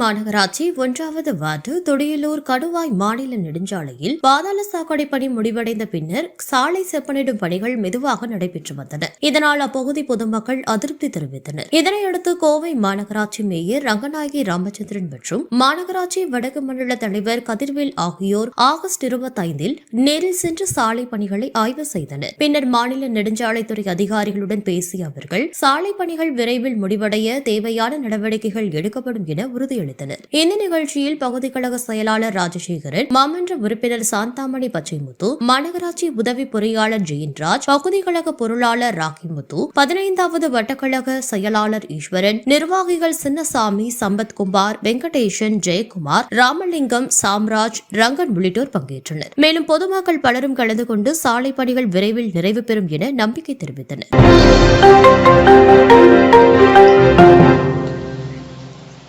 மாநகராட்சி ஒன்றாவது வார்டு தொடியலூர் கடுவாய் மாநில நெடுஞ்சாலையில் பாதாள சாக்கடை பணி முடிவடைந்த பின்னர் சாலை செப்பனிடும் பணிகள் மெதுவாக நடைபெற்று வந்தன. இதனால் அப்பகுதி பொதுமக்கள் அதிருப்தி தெரிவித்தனர். இதனையடுத்து கோவை மாநகராட்சி மேயர் ரங்கநாயகி ராமச்சந்திரன் மற்றும் மாநகராட்சி வடக்கு மண்டல தலைவர் கதிர்வேல் ஆகியோர் ஆகஸ்ட் இருபத்தைந்தில் நேரில் சென்று சாலை பணிகளை ஆய்வு செய்தனர். பின்னர் மாநில நெடுஞ்சாலைத்துறை அதிகாரிகளுடன் பேசிய அவர்கள் சாலை பணிகள் விரைவில் முடிவடைய தேவையான நடவடிக்கைகள் எடுக்கப்படும் என உறுதியளித்தனர் இந்த நிகழ்ச்சியில் பகுதி கழக செயலாளர் ராஜசேகரன் மாமன்ற உறுப்பினர் சாந்தாமணி பச்சைமுத்து மாநகராட்சி உதவி பொறியாளர் ஜெயின்ராஜ் பகுதி கழக பொருளாளர் ராகிமுத்து பதினைந்தாவது வட்டக்கழக செயலாளர் ஈஸ்வரன் நிர்வாகிகள் சின்னசாமி சம்பத்குமார் வெங்கடேசன் ஜெயக்குமார் ராமலிங்கம் சாம்ராஜ் ரங்கன் உள்ளிட்டோர் பங்கேற்றனர். மேலும் பொதுமக்கள் பலரும் கலந்து கொண்டு சாலை பணிகள் விரைவில் நிறைவு பெறும் என நம்பிக்கை தெரிவித்தனர்.